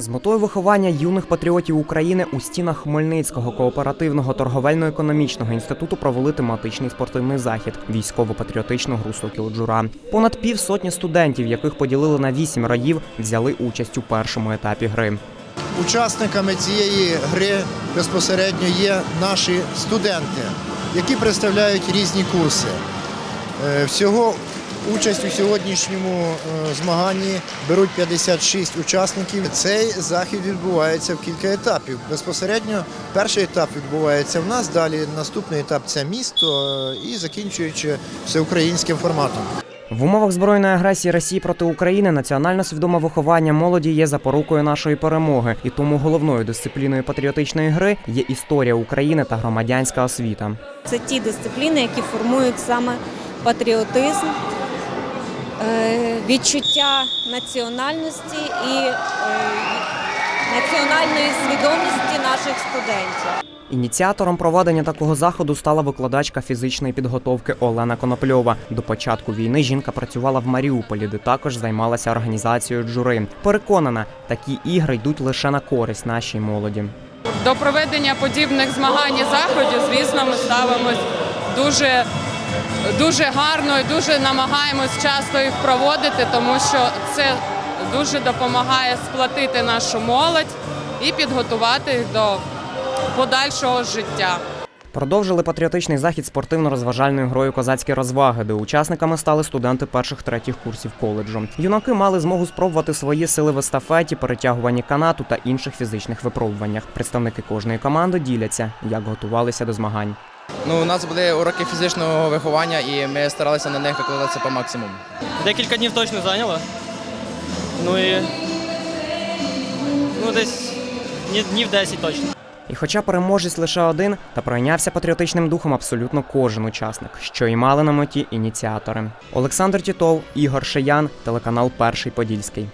З метою виховання юних патріотів України у стінах Хмельницького кооперативного торговельно-економічного інституту провели тематичний спортивний захід військово-патріотичну гру «Сокіл Джура. Понад півсотні студентів, яких поділили на вісім раїв, взяли участь у першому етапі гри. Учасниками цієї гри безпосередньо є наші студенти, які представляють різні курси. Е, Всього участь у сьогоднішньому е, змаганні беруть 56 учасників. Цей захід відбувається в кілька етапів. Безпосередньо перший етап відбувається в нас, далі наступний етап це місто е, і закінчуючи всеукраїнським форматом. В умовах збройної агресії Росії проти України національно свідоме виховання молоді є запорукою нашої перемоги, і тому головною дисципліною патріотичної гри є історія України та громадянська освіта. Це ті дисципліни, які формують саме патріотизм, відчуття національності і е, національної свідомості наших студентів. Ініціатором проведення такого заходу стала викладачка фізичної підготовки Олена Конопльова. До початку війни жінка працювала в Маріуполі, де також займалася організацією джури. Переконана, такі ігри йдуть лише на користь нашій молоді. До проведення подібних змагань і заходів, звісно, ми ставимось дуже, дуже гарно і дуже намагаємось часто їх проводити, тому що це дуже допомагає сплатити нашу молодь і підготувати їх до подальшого життя. Продовжили патріотичний захід спортивно-розважальною грою козацькі розваги, де учасниками стали студенти перших третіх курсів коледжу. Юнаки мали змогу спробувати свої сили в естафеті, перетягуванні канату та інших фізичних випробуваннях. Представники кожної команди діляться, як готувалися до змагань. Ну, у нас були уроки фізичного виховання, і ми старалися на них викладатися по максимуму. Декілька днів точно зайняло. Ну і. Ну, десь днів- днів 10 точно. І хоча переможець лише один, та пройнявся патріотичним духом абсолютно кожен учасник, що й мали на меті ініціатори. Олександр Тітов, Ігор Шиян, телеканал Перший Подільський.